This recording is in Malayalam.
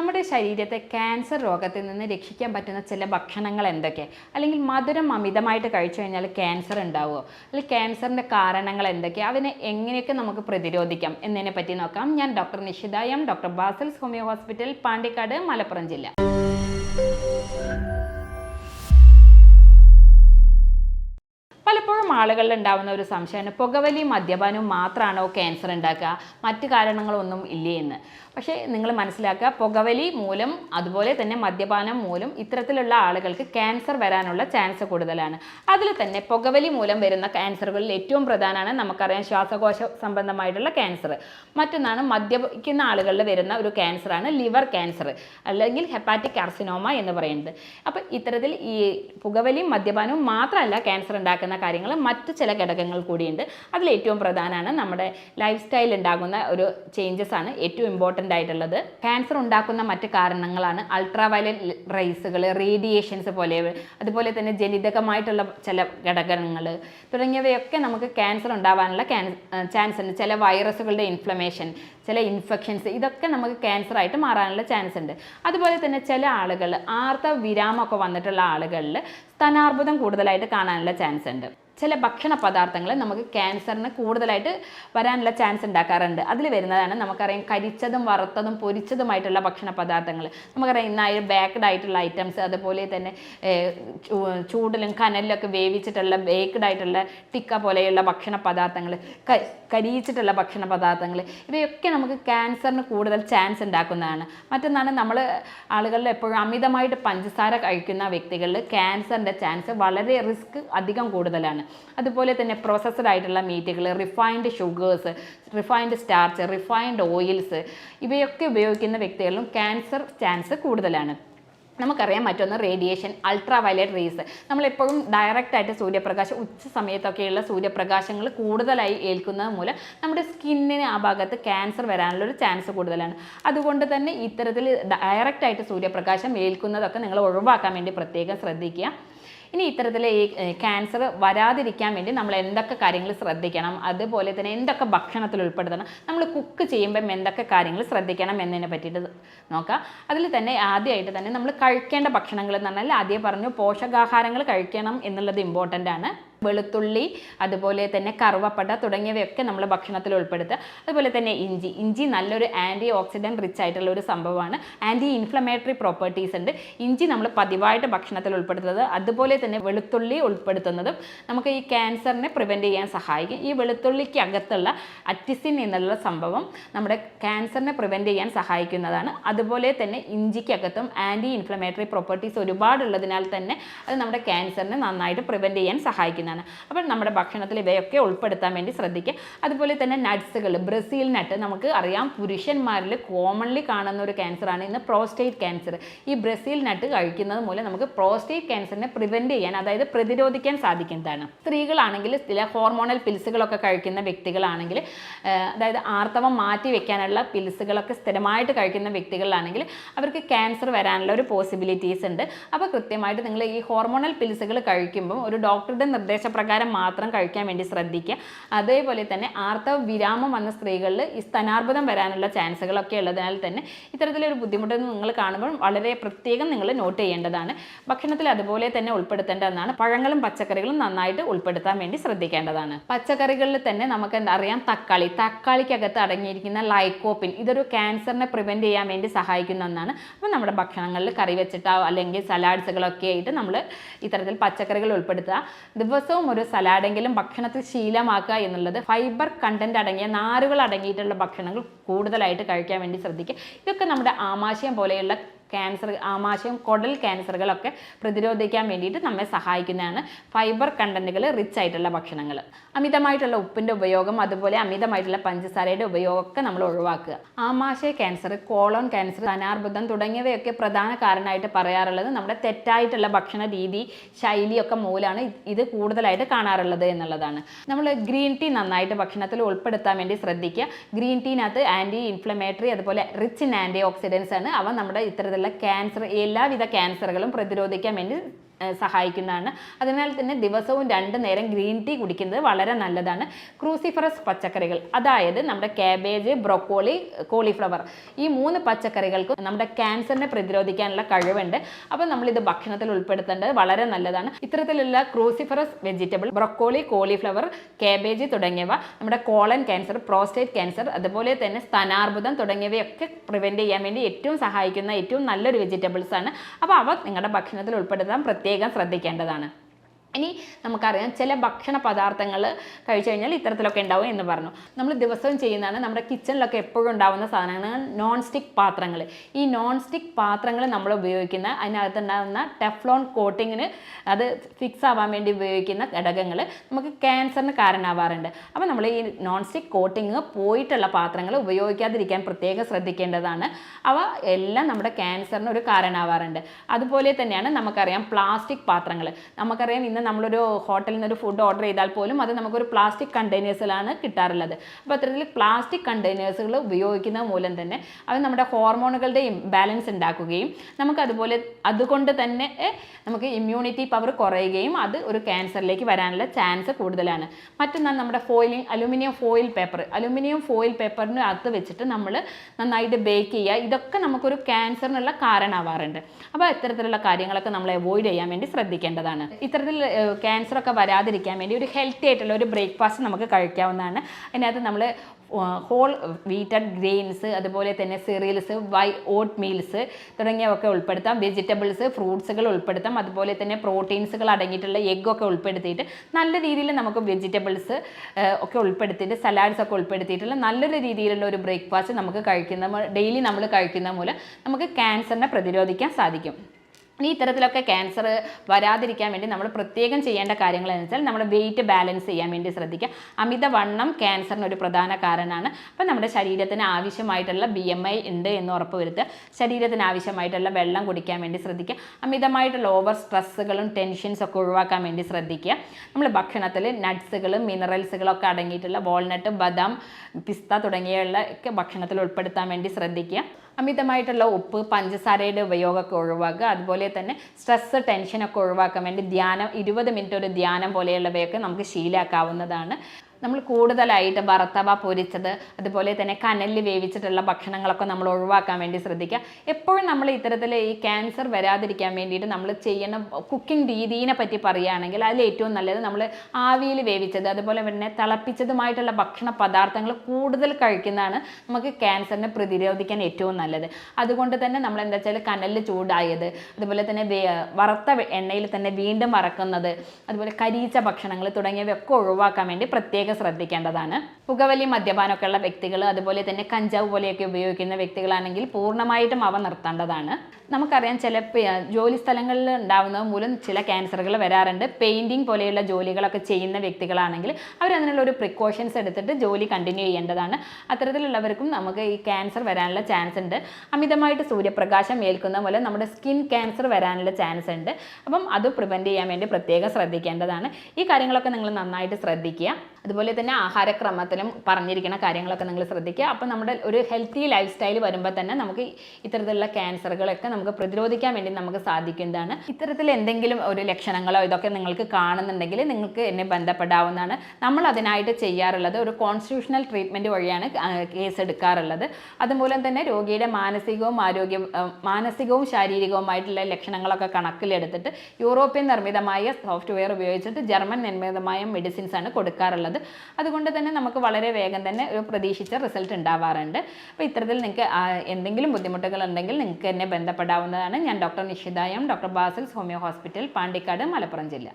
നമ്മുടെ ശരീരത്തെ ക്യാൻസർ രോഗത്തിൽ നിന്ന് രക്ഷിക്കാൻ പറ്റുന്ന ചില ഭക്ഷണങ്ങൾ എന്തൊക്കെ? അല്ലെങ്കിൽ മധുരം അമിതമായിട്ട് കഴിച്ചു കഴിഞ്ഞാൽ ക്യാൻസർ ഉണ്ടാവുമോ? അല്ലെങ്കിൽ ക്യാൻസറിന്റെ കാരണങ്ങൾ എന്തൊക്കെ? അതിനെ എങ്ങനെയൊക്കെ നമുക്ക് പ്രതിരോധിക്കാം എന്നതിനെ പറ്റി നോക്കാം. ഞാൻ doctor Nishitha M doctor Basil's homeo hospital Pandikkad Malappuram ജില്ല. പലപ്പോഴും ആളുകളിൽ ഉണ്ടാവുന്ന ഒരു സംശയമാണ് പുകവലി മദ്യപാനവും മാത്രമാണോ ക്യാൻസർ ഉണ്ടാക്കുക? മറ്റു കാരണങ്ങളൊന്നും ഇല്ലേ എന്ന്. പക്ഷേ നിങ്ങൾ മനസ്സിലാക്കുക പുകവലി മൂലം അതുപോലെ തന്നെ മദ്യപാനം മൂലം ഇത്തരത്തിലുള്ള ആളുകൾക്ക് ക്യാൻസർ വരാനുള്ള ചാൻസ് കൂടുതലാണ്. അതിൽ തന്നെ പുകവലി മൂലം വരുന്ന ക്യാൻസറുകളിൽ ഏറ്റവും പ്രധാനമാണ് നമുക്കറിയാം ശ്വാസകോശ സംബന്ധമായിട്ടുള്ള ക്യാൻസർ മറ്റൊന്നാണ് മദ്യപിക്കുന്ന ആളുകളിൽ വരുന്ന ഒരു ക്യാൻസറാണ് ലിവർ ക്യാൻസർ അല്ലെങ്കിൽ ഹെപ്പാറ്റിക് കാർസിനോമ എന്ന് പറയുന്നത്. അപ്പോൾ ഇത്തരത്തിൽ ഈ പുകവലിയും മദ്യപാനവും മാത്രമല്ല ക്യാൻസർ ഉണ്ടാക്കുന്ന കാര്യങ്ങൾ മറ്റ് ചില ഘടകങ്ങൾ കൂടിയുണ്ട്. അതിൽ ഏറ്റവും പ്രധാനമാണ് നമ്മുടെ ലൈഫ് സ്റ്റൈൽ ഉണ്ടാകുന്ന ഒരു ചേഞ്ചസ് ആണ് ഏറ്റവും ഇമ്പോർട്ടന്റ് ആയിട്ടുള്ളത്. ക്യാൻസർ ഉണ്ടാക്കുന്ന മറ്റ് കാരണങ്ങളാണ് അൾട്രാ വയലറ്റ് റേസുകൾ റേഡിയേഷൻസ് പോലെ അതുപോലെ തന്നെ ജനിതകമായിട്ടുള്ള ചില ഘടകങ്ങൾ തുടങ്ങിയവയൊക്കെ നമുക്ക് ക്യാൻസർ ഉണ്ടാവാനുള്ള ചാൻസ് ഉണ്ട്. ചില വൈറസുകളുടെ ഇൻഫ്ലമേഷൻ ചില ഇൻഫെക്ഷൻസ് ഇതൊക്കെ നമുക്ക് ക്യാൻസർ ആയിട്ട് മാറാനുള്ള ചാൻസ് ഉണ്ട്. അതുപോലെ തന്നെ ചില ആളുകൾ ആർത്ത വിരാമൊക്കെ വന്നിട്ടുള്ള ആളുകളിൽ സ്തനാർബുദം കൂടുതലായിട്ട് കാണാനുള്ള ചാൻസ് ഉണ്ട്. ചില ഭക്ഷണ പദാർത്ഥങ്ങൾ നമുക്ക് ക്യാൻസറിന് കൂടുതലായിട്ട് വരാനുള്ള ചാൻസ് ഉണ്ടാക്കാറുണ്ട്. അതിൽ വരുന്നതാണ് നമുക്കറിയാം കരിച്ചതും വറുത്തതും പൊരിച്ചതുമായിട്ടുള്ള ഭക്ഷണ പദാർത്ഥങ്ങൾ നമുക്കറിയാം ഇന്നായി ബേക്ക്ഡ് ആയിട്ടുള്ള ഐറ്റംസ് അതുപോലെ തന്നെ ചൂടിലും കനലിലൊക്കെ വേവിച്ചിട്ടുള്ള ബേക്ക്ഡ് ആയിട്ടുള്ള ടിക്ക പോലെയുള്ള ഭക്ഷണ പദാർത്ഥങ്ങൾ കരിയിച്ചിട്ടുള്ള ഭക്ഷണ പദാർത്ഥങ്ങൾ ഇവയൊക്കെ നമുക്ക് ക്യാൻസറിന് കൂടുതൽ ചാൻസ് ഉണ്ടാക്കുന്നതാണ്. മറ്റൊന്നാണ് നമ്മൾ ആളുകളിൽ എപ്പോഴും അമിതമായിട്ട് പഞ്ചസാര കഴിക്കുന്ന വ്യക്തികളിൽ ക്യാൻസറിന്റെ ചാൻസ് വളരെ റിസ്ക് അധികം കൂടുതലാണ്. അതുപോലെ തന്നെ പ്രോസസ്ഡ് ആയിട്ടുള്ള മീറ്റുകൾ refined sugars refined starch refined oils ഇവയൊക്കെ ഉപയോഗിക്കുന്ന വ്യക്തികളിലും ക്യാൻസർ ചാൻസ് കൂടുതലാണ്. നമുക്കറിയാം മറ്റൊന്ന് റേഡിയേഷൻ അൾട്രാ വയലറ്റ് റേസ് നമ്മളെപ്പോഴും ഡയറക്റ്റ് ആയിട്ട് സൂര്യപ്രകാശം ഉച്ച സമയത്തൊക്കെയുള്ള സൂര്യപ്രകാശങ്ങൾ കൂടുതലായി ഏൽക്കുന്നത് മൂലം നമ്മുടെ സ്കിന്നിന് ആ ഭാഗത്ത് ക്യാൻസർ വരാനുള്ള ഒരു ചാൻസ് കൂടുതലാണ്. അതുകൊണ്ട് തന്നെ ഇത്തരത്തിൽ ഡയറക്റ്റ് ആയിട്ട് സൂര്യപ്രകാശം ഏൽക്കുന്നതൊക്കെ നിങ്ങൾ ഒഴിവാക്കാൻ വേണ്ടി പ്രത്യേകം ശ്രദ്ധിക്കുക. ഇനി ഇത്തരത്തിൽ ഈ ക്യാൻസർ വരാതിരിക്കാൻ വേണ്ടി നമ്മൾ എന്തൊക്കെ കാര്യങ്ങൾ ശ്രദ്ധിക്കണം അതുപോലെ തന്നെ എന്തൊക്കെ ഭക്ഷണത്തിൽ ഉൾപ്പെടുത്തണം നമ്മൾ കുക്ക് ചെയ്യുമ്പം എന്തൊക്കെ കാര്യങ്ങൾ ശ്രദ്ധിക്കണം എന്നതിനെ പറ്റിയിട്ട് നോക്കാം. അതിൽ തന്നെ ആദ്യമായിട്ട് തന്നെ നമ്മൾ കഴിക്കേണ്ട ഭക്ഷണങ്ങൾ എന്ന് പറഞ്ഞാൽ ആദ്യം പറഞ്ഞു പോഷകാഹാരങ്ങൾ കഴിക്കണം എന്നുള്ളത് ഇമ്പോർട്ടന്റ് ആണ്. വെളുത്തുള്ളി അതുപോലെ തന്നെ കറുവപ്പട തുടങ്ങിയവയൊക്കെ നമ്മൾ ഭക്ഷണത്തിൽ ഉൾപ്പെടുത്തുക. അതുപോലെ തന്നെ ഇഞ്ചി. ഇഞ്ചി നല്ലൊരു ആന്റി ഓക്സിഡന്റ് റിച്ച് ആയിട്ടുള്ള ഒരു സംഭവമാണ്. ആന്റി ഇൻഫ്ലമേറ്ററി പ്രോപ്പർട്ടീസ് ഉണ്ട്. ഇഞ്ചി നമ്മൾ പതിവായിട്ട് ഭക്ഷണത്തിൽ ഉൾപ്പെടുത്തുന്നത്. അതുപോലെ തന്നെ വെളുത്തുള്ളി ഉൾപ്പെടുത്തുന്നതും നമുക്ക് ഈ ക്യാൻസറിനെ പ്രിവെന്റ് ചെയ്യാൻ സഹായിക്കും. ഈ വെളുത്തുള്ളിക്ക് അകത്തുള്ള അറ്റിസിൻ എന്നുള്ള സംഭവം നമ്മുടെ ക്യാൻസറിനെ പ്രിവെന്റ് ചെയ്യാൻ സഹായിക്കുന്നതാണ്. അതുപോലെ തന്നെ ഇഞ്ചിക്കകത്തും ആന്റി ഇൻഫ്ലമേറ്ററി പ്രോപ്പർട്ടീസ് ഒരുപാടുള്ളതിനാൽ തന്നെ അത് നമ്മുടെ ക്യാൻസറിനെ നന്നായിട്ട് പ്രിവെന്റ് ചെയ്യാൻ സഹായിക്കുന്നതാണ് അപ്പോൾ നമ്മുടെ ഭക്ഷണത്തിൽ ഇവയൊക്കെ ഉൾപ്പെടുത്താൻ വേണ്ടി ശ്രദ്ധിക്കുക. അതുപോലെ തന്നെ നട്ട്സുകൾ ബ്രസീൽ നട്ട് നമുക്ക് അറിയാം. പുരുഷന്മാരിൽ കോമൺലി കാണുന്ന ഒരു ക്യാൻസറാണ് ഇന്ന് പ്രോസ്റ്റേറ്റ് ക്യാൻസർ ഈ ബ്രസീൽ നട്ട് കഴിക്കുന്നത് മൂലം നമുക്ക് പ്രോസ്റ്റേറ്റ് ക്യാൻസറിനെ പ്രിവെന്റ് ചെയ്യാൻ അതായത് പ്രതിരോധിക്കാൻ സാധിക്കുന്നതാണ്. സ്ത്രീകളാണെങ്കിൽ ചില ഹോർമോണൽ പിൽസുകളൊക്കെ കഴിക്കുന്ന വ്യക്തികളാണെങ്കിൽ അതായത് ആർത്തവം മാറ്റി വെക്കാനുള്ള പിൽസുകളൊക്കെ സ്ഥിരമായിട്ട് കഴിക്കുന്ന വ്യക്തികളാണെങ്കിൽ അവർക്ക് ക്യാൻസർ വരാനുള്ള ഒരു പോസിബിലിറ്റീസ് ഉണ്ട്. അപ്പോൾ കൃത്യമായിട്ട് നിങ്ങൾ ഈ ഹോർമോണൽ പിൽസുകൾ കഴിക്കുമ്പോൾ ഒരു ഡോക്ടറുടെ നിർദ്ദേശപ്രകാരം മാത്രം കഴിക്കാൻ വേണ്ടി ശ്രദ്ധിക്കുക. അതേപോലെ തന്നെ ആർത്തവ വിരാമം വന്ന സ്ത്രീകളിൽ ഈ സ്തനാർബുദം വരാനുള്ള ചാൻസുകളൊക്കെ ഉള്ളതിനാൽ തന്നെ ഇത്തരത്തിലൊരു ബുദ്ധിമുട്ട് നിങ്ങൾ കാണുമ്പോൾ വളരെ പ്രത്യേകം നിങ്ങൾ നോട്ട് ചെയ്യേണ്ടതാണ്. ഭക്ഷണത്തിൽ അതുപോലെ തന്നെ ഉൾപ്പെടുത്തേണ്ടതെന്നാണ് പഴങ്ങളും പച്ചക്കറികളും നന്നായിട്ട് ഉൾപ്പെടുത്താൻ വേണ്ടി ശ്രദ്ധിക്കേണ്ടതാണ്. പച്ചക്കറികളിൽ തന്നെ നമുക്ക് എന്താ അറിയാം? തക്കാളി. തക്കാളിക്കകത്ത് അടങ്ങിയിരിക്കുന്ന ലൈക്കോപ്പിൻ ഇതൊരു ക്യാൻസറിനെ പ്രിവെന്റ് ചെയ്യാൻ വേണ്ടി സഹായിക്കുന്ന ഒന്നാണ്. അപ്പോൾ നമ്മുടെ ഭക്ഷണങ്ങളിൽ കറി വെച്ചിട്ടോ അല്ലെങ്കിൽ സലാഡ്സുകളൊക്കെ ആയിട്ട് നമ്മൾ ഇത്തരത്തിൽ പച്ചക്കറികൾ ഉൾപ്പെടുത്തുക. ദിവസവും ഒരു സലാഡെങ്കിലും ഭക്ഷണത്തിൽ ശീലമാക്കുക എന്നുള്ളത് ഫൈബർ കണ്ടന്റ് അടങ്ങിയ നാരുകൾ അടങ്ങിയിട്ടുള്ള ഭക്ഷണങ്ങൾ കൂടുതലായിട്ട് കഴിക്കാൻ വേണ്ടി ശ്രദ്ധിക്കുക. ഇതൊക്കെ നമ്മുടെ ആമാശയം പോലെയുള്ള ക്യാൻസർ ആമാശയം കുടൽ ക്യാൻസറുകളൊക്കെ പ്രതിരോധിക്കാൻ വേണ്ടിയിട്ട് നമ്മെ സഹായിക്കുന്നതാണ് ഫൈബർ കണ്ടന്റുകൾ റിച്ച് ആയിട്ടുള്ള ഭക്ഷണങ്ങൾ. അമിതമായിട്ടുള്ള ഉപ്പിന്റെ ഉപയോഗം അതുപോലെ അമിതമായിട്ടുള്ള പഞ്ചസാരയുടെ ഉപയോഗമൊക്കെ നമ്മൾ ഒഴിവാക്കുക. ആമാശയ ക്യാൻസർ കോളോൺ ക്യാൻസർ ധനാർബുദം തുടങ്ങിയവയൊക്കെ പ്രധാന കാരണമായിട്ട് പറയാറുള്ളത് നമ്മുടെ തെറ്റായിട്ടുള്ള ഭക്ഷണ രീതി ശൈലിയൊക്കെ മൂലമാണ് ഇത് കൂടുതലായിട്ട് കാണാറുള്ളത് എന്നുള്ളതാണ്. നമ്മൾ ഗ്രീൻ ടീ നന്നായിട്ട് ഭക്ഷണത്തിൽ ഉൾപ്പെടുത്താൻ വേണ്ടി ശ്രദ്ധിക്കുക. ഗ്രീൻ ടീനകത്ത് ആന്റി ഇൻഫ്ലമേറ്ററി അതുപോലെ റിച്ച് ഇൻ ആന്റി ഓക്സിഡൻസ് ആണ്. അവ നമ്മുടെ ഇത്തരത്തിലുള്ള ക്യാൻസർ എല്ലാവിധ ക്യാൻസറുകളും പ്രതിരോധിക്കാൻ വേണ്ടി സഹായിക്കുന്നതാണ്. അതിനാൽ തന്നെ ദിവസവും രണ്ട് നേരം ഗ്രീൻ ടീ കുടിക്കുന്നത് വളരെ നല്ലതാണ്. ക്രൂസിഫറസ് പച്ചക്കറികൾ അതായത് നമ്മുടെ കാബേജ് ബ്രൊക്കോളി കോളിഫ്ലവർ ഈ മൂന്ന് പച്ചക്കറികൾക്കും നമ്മുടെ ക്യാൻസറിനെ പ്രതിരോധിക്കാനുള്ള കഴിവുണ്ട്. അപ്പോൾ നമ്മളിത് ഭക്ഷണത്തിൽ ഉൾപ്പെടുത്തേണ്ടത് വളരെ നല്ലതാണ്. ഇത്തരത്തിലുള്ള cruciferous vegetable broccoli cauliflower cabbage തുടങ്ങിയവ നമ്മുടെ കോളൻ ക്യാൻസർ പ്രോസ്റ്റേറ്റ് ക്യാൻസർ അതുപോലെ തന്നെ സ്ഥാനാർബുദം തുടങ്ങിയവയൊക്കെ പ്രിവെന്റ് ചെയ്യാൻ വേണ്ടി ഏറ്റവും സഹായിക്കുന്ന ഏറ്റവും നല്ലൊരു വെജിറ്റബിൾസ് ആണ് അപ്പോൾ അവ നിങ്ങളുടെ ഭക്ഷണത്തിൽ ഉൾപ്പെടുത്താൻ പ്രത്യേകം ശ്രദ്ധിക്കേണ്ടതാണ്. ഇനി നമുക്കറിയാം ചില ഭക്ഷണ പദാർത്ഥങ്ങൾ കഴിച്ചു കഴിഞ്ഞാൽ ഇത്തരത്തിലൊക്കെ ഉണ്ടാവും എന്ന് പറഞ്ഞു. നമ്മൾ ദിവസവും ചെയ്യുന്നതാണ് നമ്മുടെ കിച്ചണിലൊക്കെ എപ്പോഴും ഉണ്ടാവുന്ന സാധനങ്ങൾ നോൺ സ്റ്റിക്ക് പാത്രങ്ങൾ ഈ നോൺ സ്റ്റിക്ക് പാത്രങ്ങൾ നമ്മൾ ഉപയോഗിക്കുന്ന അതിനകത്ത് ഉണ്ടാകുന്ന ടെഫ്ലോൺ കോട്ടിങ്ങിന് അത് ഫിക്സ് ആവാൻ വേണ്ടി ഉപയോഗിക്കുന്ന ഘടകങ്ങൾ നമുക്ക് ക്യാൻസറിന് കാരണമാവാറുണ്ട്. അപ്പോൾ നമ്മൾ ഈ നോൺ സ്റ്റിക്ക് കോട്ടിങ് പോയിട്ടുള്ള പാത്രങ്ങൾ ഉപയോഗിക്കാതിരിക്കാൻ പ്രത്യേകം ശ്രദ്ധിക്കേണ്ടതാണ്. അവ എല്ലാം നമ്മുടെ ക്യാൻസറിന് ഒരു കാരണമാവാറുണ്ട്. അതുപോലെ തന്നെയാണ് നമുക്കറിയാം പ്ലാസ്റ്റിക് പാത്രങ്ങൾ നമുക്കറിയാം ഇന്ന് നമ്മളൊരു ഹോട്ടലിൽ നിന്ന് ഒരു ഫുഡ് ഓർഡർ ചെയ്താൽ പോലും അത് നമുക്കൊരു പ്ലാസ്റ്റിക് കണ്ടെയ്നേഴ്സിലാണ് കിട്ടാറുള്ളത്. അപ്പോൾ അത്തരത്തിൽ പ്ലാസ്റ്റിക് കണ്ടെയ്നേഴ്സുകൾ ഉപയോഗിക്കുന്നത് മൂലം തന്നെ അത് നമ്മുടെ ഹോർമോണുകളുടെയും ബാലൻസ് ഉണ്ടാക്കുകയും നമുക്ക് അതുപോലെ അതുകൊണ്ട് തന്നെ നമുക്ക് ഇമ്മ്യൂണിറ്റി പവർ കുറയുകയും അത് ഒരു ക്യാൻസറിലേക്ക് വരാനുള്ള ചാൻസ് കൂടുതലാണ്. മറ്റൊന്നാണ് നമ്മുടെ foil aluminium foil paper aluminium foil പേപ്പറിന് അകത്ത് വെച്ചിട്ട് നമ്മൾ നന്നായിട്ട് ബേക്ക് ചെയ്യുക. ഇതൊക്കെ നമുക്കൊരു ക്യാൻസറിനുള്ള കാരണമാവാറുണ്ട്. അപ്പോൾ ഇത്തരത്തിലുള്ള കാര്യങ്ങളൊക്കെ നമ്മൾ അവോയ്ഡ് ചെയ്യാൻ വേണ്ടി ശ്രദ്ധിക്കേണ്ടതാണ്. ഇത്തരത്തിൽ ക്യാൻസർ ഒക്കെ വരാതിരിക്കാൻ വേണ്ടി ഒരു ഹെൽത്തി ആയിട്ടുള്ള ഒരു ബ്രേക്ക്ഫാസ്റ്റ് നമുക്ക് കഴിക്കാവുന്നതാണ്. അതിനകത്ത് നമ്മൾ ഹോൾ വീറ്റഡ് ഗ്രെയിൻസ് അതുപോലെ തന്നെ സിറിയൽസ് വൈ ഓട്ട് മീൽസ് തുടങ്ങിയവയൊക്കെ ഉൾപ്പെടുത്താം. വെജിറ്റബിൾസ് ഫ്രൂട്ട്സുകൾ ഉൾപ്പെടുത്താം. അതുപോലെ തന്നെ പ്രോട്ടീൻസുകൾ അടങ്ങിയിട്ടുള്ള എഗ്ഗൊക്കെ ഉൾപ്പെടുത്തിയിട്ട് നല്ല രീതിയിൽ നമുക്ക് വെജിറ്റബിൾസ് ഒക്കെ ഉൾപ്പെടുത്തിയിട്ട് സലാഡ്സ് ഒക്കെ ഉൾപ്പെടുത്തിയിട്ടുള്ള നല്ലൊരു രീതിയിലുള്ള ഒരു ബ്രേക്ക്ഫാസ്റ്റ് നമുക്ക് കഴിക്കുന്ന ഡെയിലി നമ്മൾ കഴിക്കുന്ന മൂലം നമുക്ക് ക്യാൻസറിനെ പ്രതിരോധിക്കാൻ സാധിക്കും. ഇനി ഇത്തരത്തിലൊക്കെ ക്യാൻസർ വരാതിരിക്കാൻ വേണ്ടി നമ്മൾ പ്രത്യേകം ചെയ്യേണ്ട കാര്യങ്ങൾ എന്ന് വെച്ചാൽ നമ്മുടെ വെയിറ്റ് ബാലൻസ് ചെയ്യാൻ വേണ്ടി ശ്രദ്ധിക്കുക. അമിതവണ്ണം ക്യാൻസറിന് ഒരു പ്രധാന കാരണമാണ്. അപ്പം നമ്മുടെ ശരീരത്തിന് ആവശ്യമായിട്ടുള്ള ബി എം ഐ ഉണ്ട് എന്ന് ഉറപ്പ് വരുത്തുക. ശരീരത്തിന് ആവശ്യമായിട്ടുള്ള വെള്ളം കുടിക്കാൻ വേണ്ടി ശ്രദ്ധിക്കുക. അമിതമായിട്ടുള്ള ഓവർ സ്ട്രെസ്സുകളും ടെൻഷൻസ് ഒക്കെ ഒഴിവാക്കാൻ വേണ്ടി ശ്രദ്ധിക്കുക. നമ്മൾ ഭക്ഷണത്തിൽ നട്ട്സുകളും മിനറൽസുകളൊക്കെ അടങ്ങിയിട്ടുള്ള വാൾനട്ട് ബദാം പിസ്ത തുടങ്ങിയുള്ള ഒക്കെ ഭക്ഷണത്തിൽ ഉൾപ്പെടുത്താൻ വേണ്ടി ശ്രദ്ധിക്കുക. അമിതമായിട്ടുള്ള ഉപ്പ് പഞ്ചസാരയുടെ ഉപയോഗമൊക്കെ ഒഴിവാക്കുക. അതുപോലെ തന്നെ സ്ട്രെസ്സ് ടെൻഷനൊക്കെ ഒഴിവാക്കാൻ വേണ്ടി ധ്യാനം ഇരുപത് മിനിറ്റ് ഒരു ധ്യാനം പോലെയുള്ളവയൊക്കെ നമുക്ക് ശീലാക്കാവുന്നതാണ്. നമ്മൾ കൂടുതലായിട്ട് വറുത്തവ പൊരിച്ചത് അതുപോലെ തന്നെ കനലിൽ വേവിച്ചിട്ടുള്ള ഭക്ഷണങ്ങളൊക്കെ നമ്മൾ ഒഴിവാക്കാൻ വേണ്ടി ശ്രദ്ധിക്കുക. എപ്പോഴും നമ്മൾ ഇത്തരത്തിൽ ഈ ക്യാൻസർ വരാതിരിക്കാൻ വേണ്ടിയിട്ട് നമ്മൾ ചെയ്യുന്ന കുക്കിംഗ് രീതിയെ പറ്റി പറയുകയാണെങ്കിൽ അതിൽ ഏറ്റവും നല്ലത് നമ്മൾ ആവിയിൽ വേവിച്ചത് അതുപോലെ തന്നെ തിളപ്പിച്ചതുമായിട്ടുള്ള ഭക്ഷണ പദാർത്ഥങ്ങൾ കൂടുതൽ കഴിക്കുന്നതാണ് നമുക്ക് ക്യാൻസറിനെ പ്രതിരോധിക്കാൻ ഏറ്റവും നല്ലത്. അതുകൊണ്ട് തന്നെ നമ്മൾ എന്താ വെച്ചാൽ കനലിൽ ചൂടായത് അതുപോലെ തന്നെ വറുത്ത എണ്ണയിൽ തന്നെ വീണ്ടും വറക്കുന്നത് അതുപോലെ കരിയിച്ച ഭക്ഷണങ്ങൾ തുടങ്ങിയവയൊക്കെ ഒഴിവാക്കാൻ വേണ്ടി പ്രത്യേകം ശ്രദ്ധിക്കേണ്ടതാണ്. പുകവലി മദ്യപാനമൊക്കെ ഉള്ള വ്യക്തികൾ അതുപോലെ തന്നെ കഞ്ചാവ് പോലെയൊക്കെ ഉപയോഗിക്കുന്ന വ്യക്തികളാണെങ്കിൽ പൂർണമായിട്ടും അവ നിർത്തേണ്ടതാണ്. നമുക്കറിയാം ചില ജോലി സ്ഥലങ്ങളിൽ ഉണ്ടാവുന്നത് മൂലം ചില ക്യാൻസറുകൾ വരാറുണ്ട്. പെയിന്റിങ് പോലെയുള്ള ജോലികളൊക്കെ ചെയ്യുന്ന വ്യക്തികളാണെങ്കിൽ അവരതിനുള്ള ഒരു പ്രിക്കോഷൻസ് എടുത്തിട്ട് ജോലി കണ്ടിന്യൂ ചെയ്യേണ്ടതാണ്. അത്തരത്തിലുള്ളവർക്കും നമുക്ക് ഈ ക്യാൻസർ വരാനുള്ള ചാൻസ് ഉണ്ട്. അമിതമായിട്ട് സൂര്യപ്രകാശം ഏൽക്കുന്ന പോലെ നമ്മുടെ സ്കിൻ ക്യാൻസർ വരാനുള്ള ചാൻസ് ഉണ്ട്. അപ്പം അത് പ്രിവെന്റ് ചെയ്യാൻ വേണ്ടി പ്രത്യേകം ശ്രദ്ധിക്കേണ്ടതാണ്. ഈ കാര്യങ്ങളൊക്കെ നിങ്ങൾ നന്നായിട്ട് ശ്രദ്ധിക്കുക. അതുപോലെ തന്നെ ആഹാരക്രമത്തിലും പറഞ്ഞിരിക്കുന്ന കാര്യങ്ങളൊക്കെ നിങ്ങൾ ശ്രദ്ധിക്കുക. അപ്പം നമ്മുടെ ഒരു ഹെൽത്തി ലൈഫ് സ്റ്റൈൽ വരുമ്പോൾ തന്നെ നമുക്ക് ഇത്തരത്തിലുള്ള ക്യാൻസറുകളൊക്കെ നമുക്ക് പ്രതിരോധിക്കാൻ വേണ്ടി നമുക്ക് സാധിക്കുന്നതാണ്. ഇത്തരത്തിൽ എന്തെങ്കിലും ഒരു ലക്ഷണങ്ങളോ ഇതൊക്കെ നിങ്ങൾക്ക് കാണുന്നുണ്ടെങ്കിൽ നിങ്ങൾക്ക് എന്നെ ബന്ധപ്പെടാവുന്നതാണ്. നമ്മൾ അതിനായിട്ട് ചെയ്യാറുള്ളത് ഒരു കോൺസ്റ്റിറ്റ്യൂഷണൽ ട്രീറ്റ്മെന്റ് വഴിയാണ് കേസ് എടുക്കാറുള്ളത് അതുമൂലം തന്നെ രോഗിയുടെ മാനസികവും ആരോഗ്യ മാനസികവും ശാരീരികവുമായിട്ടുള്ള ലക്ഷണങ്ങളൊക്കെ കണക്കിലെടുത്തിട്ട് യൂറോപ്യൻ നിർമ്മിതമായ സോഫ്റ്റ്വെയർ ഉപയോഗിച്ചിട്ട് ജർമ്മൻ നിർമ്മിതമായ മെഡിസിൻസ് ആണ് കൊടുക്കാറുള്ളത്. അതുകൊണ്ട് തന്നെ നമുക്ക് വളരെ വേഗം തന്നെ ഒരു പ്രതീക്ഷിച്ച റിസൾട്ട് ഉണ്ടാവാറുണ്ട്. അപ്പോൾ ഇത്തരത്തിൽ നിങ്ങൾക്ക് എന്തെങ്കിലും ബുദ്ധിമുട്ടുകൾ ഉണ്ടെങ്കിൽ നിങ്ങൾക്ക് എന്നെ ബന്ധപ്പെടാവുന്നതാണ് ഞാൻ doctor Nishitha M doctor Basil's homeo hospital Pandikkad Malappuram ജില്ല.